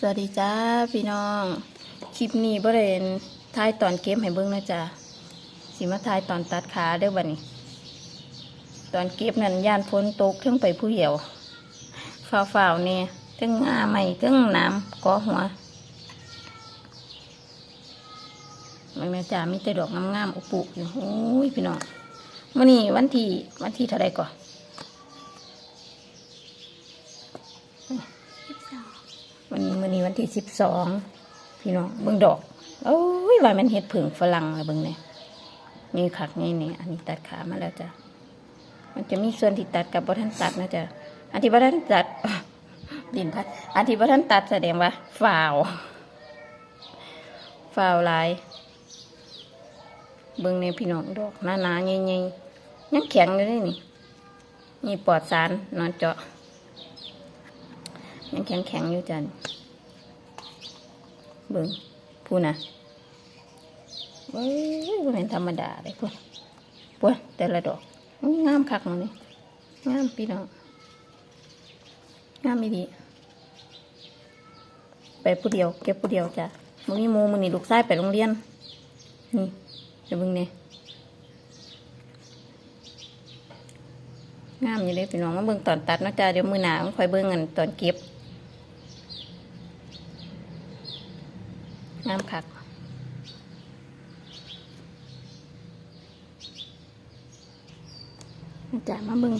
สวัสดีจ้าพี่น้อง คลิปนี้บ่ได้ถ่ายตอนเกมให้เบิ่งนะจ๊ะสิมาถ่ายตอนตัดขาเด้อบัดนี้ ตอนเก็บนั่นย่านฝนตกเทั้งไปผู้เหี่ยวฝ้าวๆเนี่ยเทั้งงาใหม่เทั้งน้ำก่อหัวมันนะจ๊ะมีแต่ดอกงามๆอุปุอยู่โอ้ยพี่น้องมื้อนี้วันที่วันที่เท่าใดก่อนวันนี้มื้อนี้ วันที่สิบสองพี่น้องเบิ่งดอกโอ้ยว่ามันเห็ดผึ่งฝรั่งเลยเบิ่งเนี่ยมีขักนี่นี่อันนี้ตัดขามาแล้วจ้ะมันจะมีส่วนที่ตัดกับบ่ทันตัดนะจ๊ะอันที่บ่ทันตัดดินพัดอันที่บ่ทันตัดแสดงว่าฟาวฟาวลายเบิ่งในพี่น้องดอกหนาๆใหญ่ๆยังแข็งอยู่เลยนี่มีปลอดสารนอนเจาะยังแข็งแข็งอยู่จัน เบิ่งพูนะเว้ยบ่เป็นธรรมดาเลยพวกพวกแต่ละดอกงามคักมันนี่งามพี่น้องงามไม่ดีไปผู้เดียวเก็บผู้เดียวจ้ะมึงนี่มูมึงนี่ลูกชายไปโรงเรียน นี่เดี๋ยวเบิ่งเนี่ยงามอยู่เลยพี่น้องมาเบิ่งตอนตัดเนาะจ้ะเดี๋ยวมือหนาค่อยเบิ่งกันตอนเก็บ น้ำคักจะมาเบึง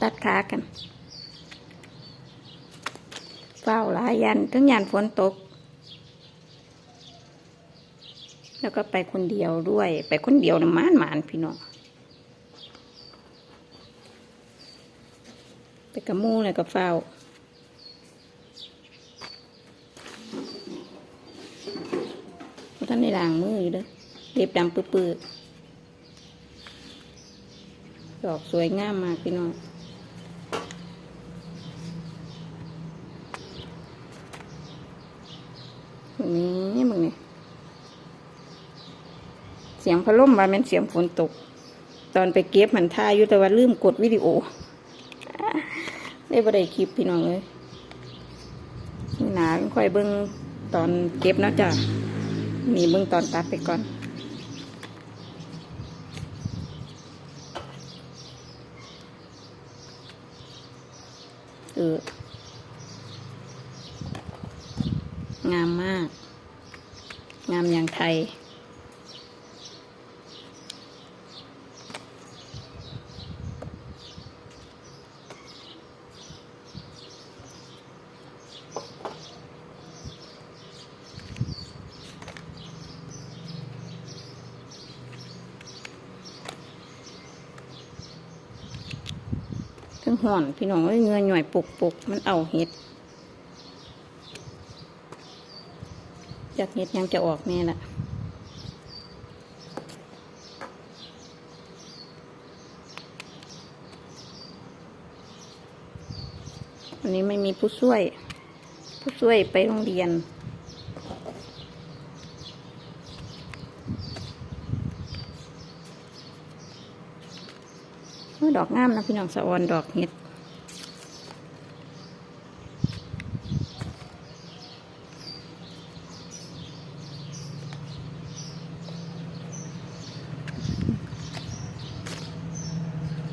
ตัดขากันเฝ้าหลายยันทั้งยันฝนตก แล้วก็ไปคนเดียวด้วย ไปคนเดียวนะมานหมานพี่น้องไปกับมูเลยกับเฝ้า ท่านในล้างมืออยู่เด้อเล็บดำปื้อดอกสวยงามมากพี่น้องนี้มึงนี่เสียงพัดลมว่าแมันเสียงฝนตก ตอนไปเก็บมันท่าอยู่แต่ว่าลืมกดวิดีโอได้บ่ไดคลิปพี่น้องเลยหนาค่อยเบิ่งตอนเก็บนะจ้ะ นี่เบื้องตอนตัดไปก่อน เออ งามมาก งามอย่างไทย ทั้งห่อน พี่น้องเอ้ยเงยหน่อยปุกปุกมันเอาเห็ดจากเห็ดยังจะออกแน่ละวันนี้ไม่มีผู้ช่วย ผู้ช่วยไปโรงเรียน อดอกงามนะพี่น้องสะออนดอกเห็ด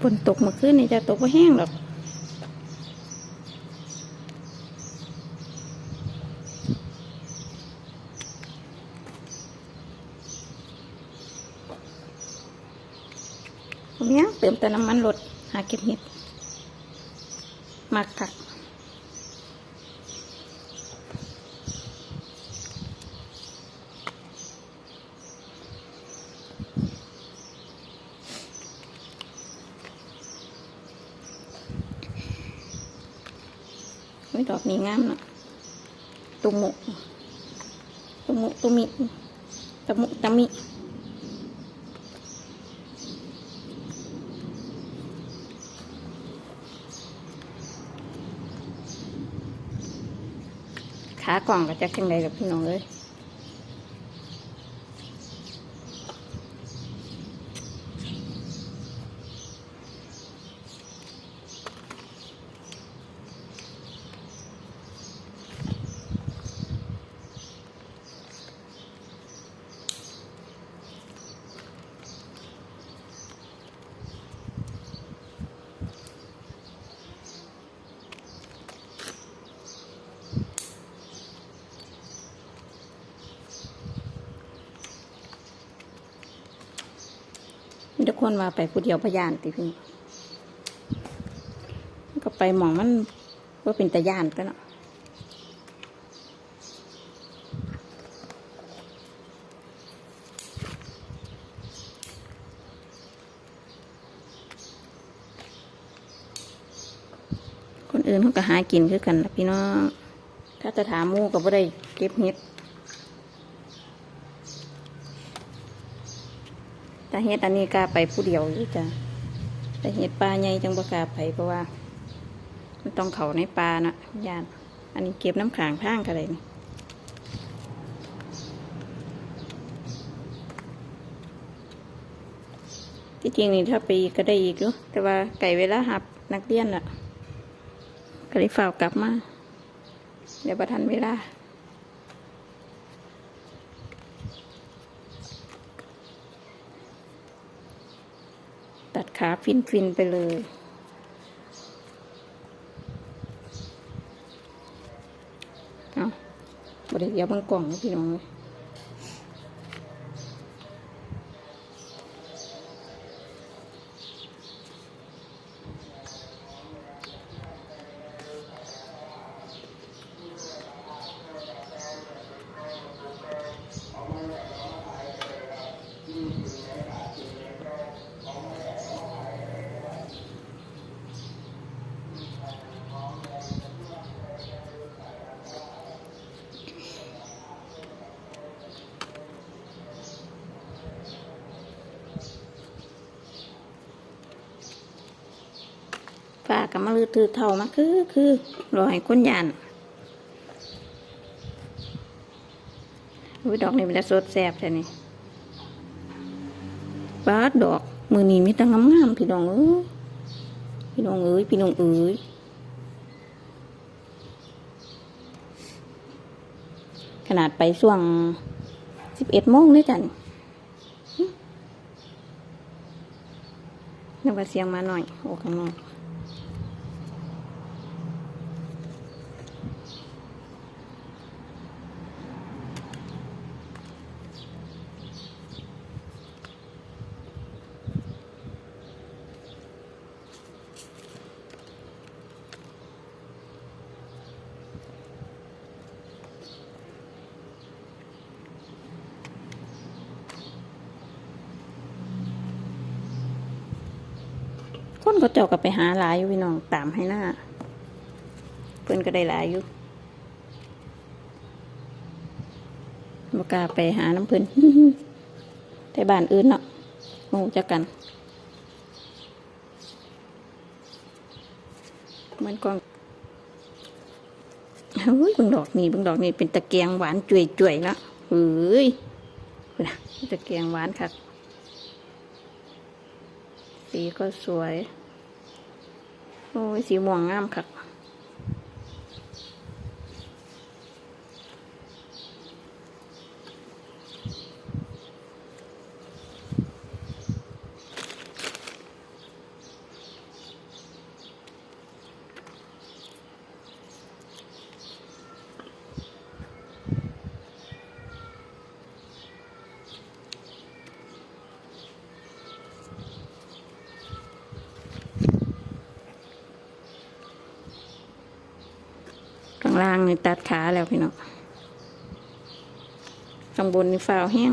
ฝนตกมาขึ้นนี่จะตกว่าแห้งหรอก ผมยังเติมแต่น้ำมันรถหาเก็บเห็ดมากคักดอกนี้งามเนาะตุมุตุมุตุมิตะมุตะมิ ขากล่องก็จะจังไดกับพี่น้องเลย คนว่าไปผู้เดียวพยานติพี่ก็ไปมองมันว่าเป็นตะยานก็เนาะคนอื่นเขาก็หากินคือกันนะพี่น้อง ถ้าจะถามมูก็บ่ได้เก็บเห็ด แต่เฮ็ดอันนี้กล้าไปผู้เดียวอยู่จ้ะแต่เฮ็ดปลาใหญ่จังบ่กล้าไปเพราะว่า มันต้องเขาในปลานะย่านอันนี้เก็บน้ำขางทางกันเลยนี่ที่จริงนี่ถ้าไปก็ได้อีกอยู่แต่ว่าไก่เวลาหับนักเรียนล่ะก็เลยฝ่ากลับมา เดี๋ยวประทันเวลา ขาฟินฟินไปเลย เอาบริเดียวบางกล่องนะพี่น้องเลย ฝากกับมาลือถือเท่ามาคือคือรอให้คนยานอุ้ยดอกนี่มันจะสดแสบใช่นี่บาดดอกมือนี้มีแตั้งงามๆพี่น้องเอ้ยพี่น้องเอ้ยพี่น้องเอ้ยขนาดไปช่วงสิบเอ็ดโมงเลยจ้ะนี่หึนึกว่าเสียงมาหน่อย โอ้ข้างนอก คนก็เจ้าก็ไปหาหลายอยู่พี่น้องตามให้หน้า เพื่อนก็ได้หลายอยู่บกาไปหาน้ำเพื่อนแต่บ้านอื่นเนาะโงูจักกันเหมันกองเฮ้ยบึงดอกนี่บึงดอกนี่เป็นตะเกียงหวานจุ่ยๆเนาะเฮ้ยตะเกียงหวานค่ะ สีก็สวย โอ้ยสีม่วงงามค่ะ ล่างนี่ตัดขาแล้วพี่น้องข้างบนนี่ฟ้าวแห้ง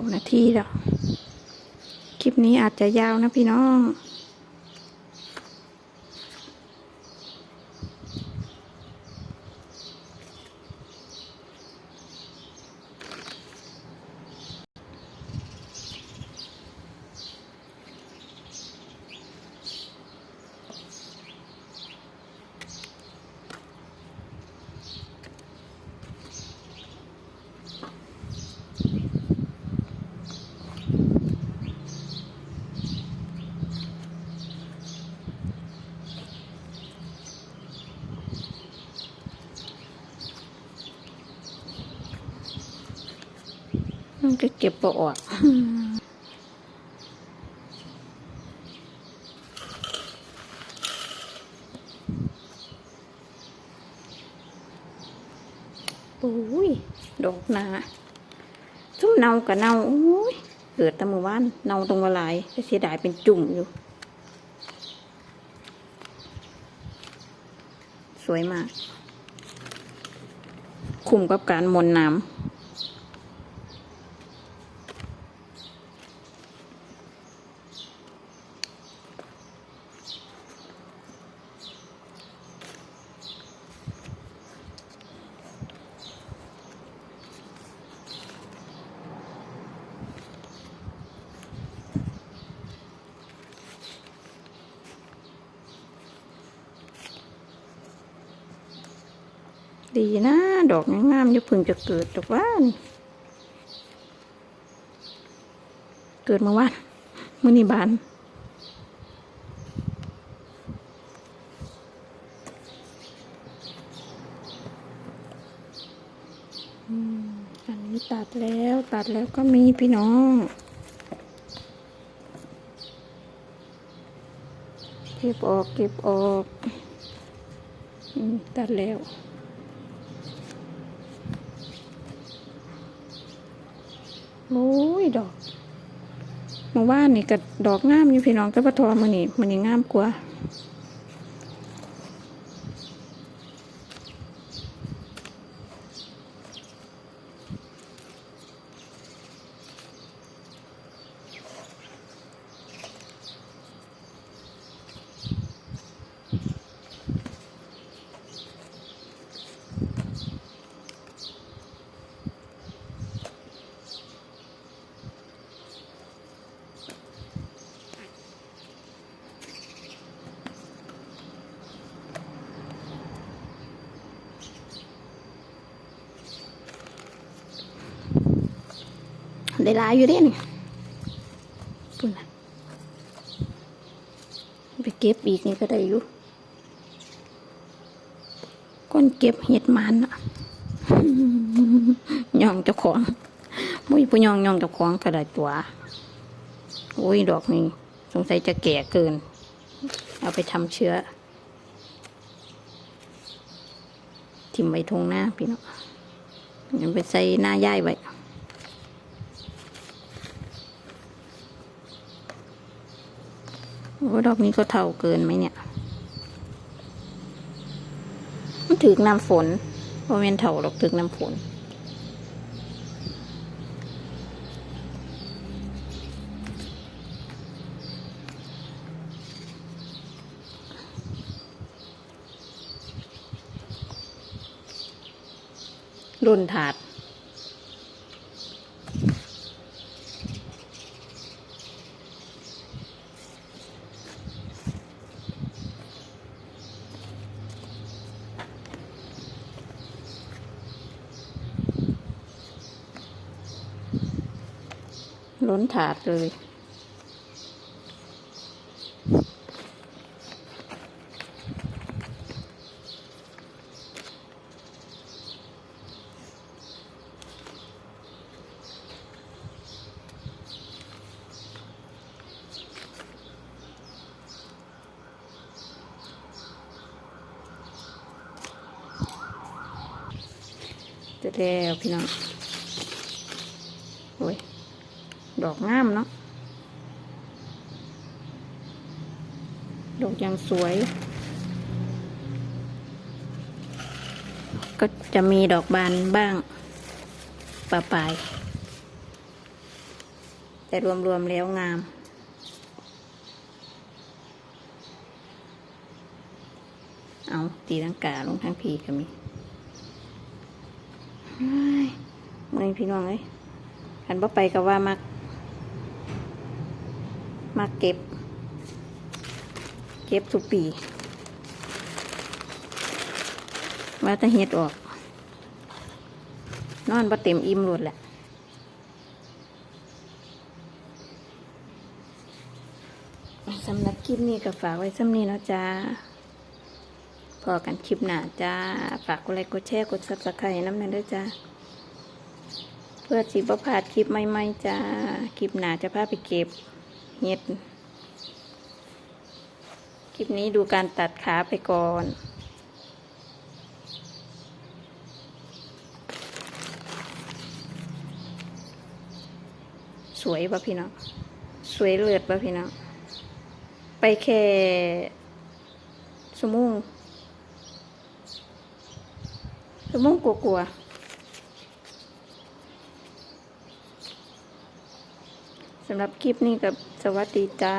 องนาทีแล้ว คลิปนี้อาจจะยาวนะพี่น้อง ก็เก็บปออกโอ้ยดอกนาซุ่มเนากับเนาโอ้ยเกิดตะมือว่านเนาตรงกระลายแต่เสียดายเป็นจุ่มอยู่ สวยมาก คุ้มกับการมนน้ำ ดีนะ ดอกงามๆย่าเพึ่งจะเกิดดอกว่านี่เกิดเมื่อวานมือนีบานอันนี้ตัดแล้วตัดแล้วก็มีพี่น้องเก็บออกเก็บออกตัดแล้ว อ้ยดอกมาว่านนี่ก็ดอกงามอยู่พี่น้องแต่ปะทอมันนี่มันนี่งามกว่า ได้หลายอยู่เด้นี่ปุ่นไปเก็บอีกนี่ก็ได้อยู่ก้นเก็บเห็ดมันอะย่องเจ้าของมุ้ยผู้ย่องย่องเจ้าของก็ได้ตัวโอ้ยดอกนี้สงสัยจะแก่เกิน เอาไปทำเชื้อ ทิ่มไว้ทงหน้าพี่น้องยังไปใส่หน้าย่ายไว้ โอ้ดอกนี้ก็เท่าเกินไหมเนี่ย มันถึกน้ำฝนเพราะเป็นเท่าดอกถึกน้ำฝนรุ่นถาด ล้นถาดเลยจะแล้วพี่น้อง โอ้ย ดอก งามเนาะดอกยังสวย ก็จะมีดอกบานบ้างปะปลาย แต่รวมๆแล้วงาม เอาตีลังกาลงทั้งพีก็มีเมื่อพี่น้องเอ้ยขันบ่ไปก็ว่ามัก มาเก็บ เก็บทุกปี ว่าจะเฮ็ดออก นอนบ่เต็มอิ่มรวดแหละสำหรับคลิปนี้ก็ฝากไว้สำนี้เนาะจ้าพอกันคลิปหน้าจ้า ฝากกดไลค์กดแชร์กดซับสไครต์น้ำหนั้นด้วยจ้าพื่อสิบพลาดคลิปใหม่ๆจ้า คลิปหนาจะพาไปเก็บ เห็ด คลิปนี้ดูการตัดขาไปก่อน สวยป่ะพี่น้อง สวยเลือดป่ะพี่น้อง ไปแค่สมุงสมุงกลัวๆ สำหรับคลิปนี้กับสวัสดีจ้า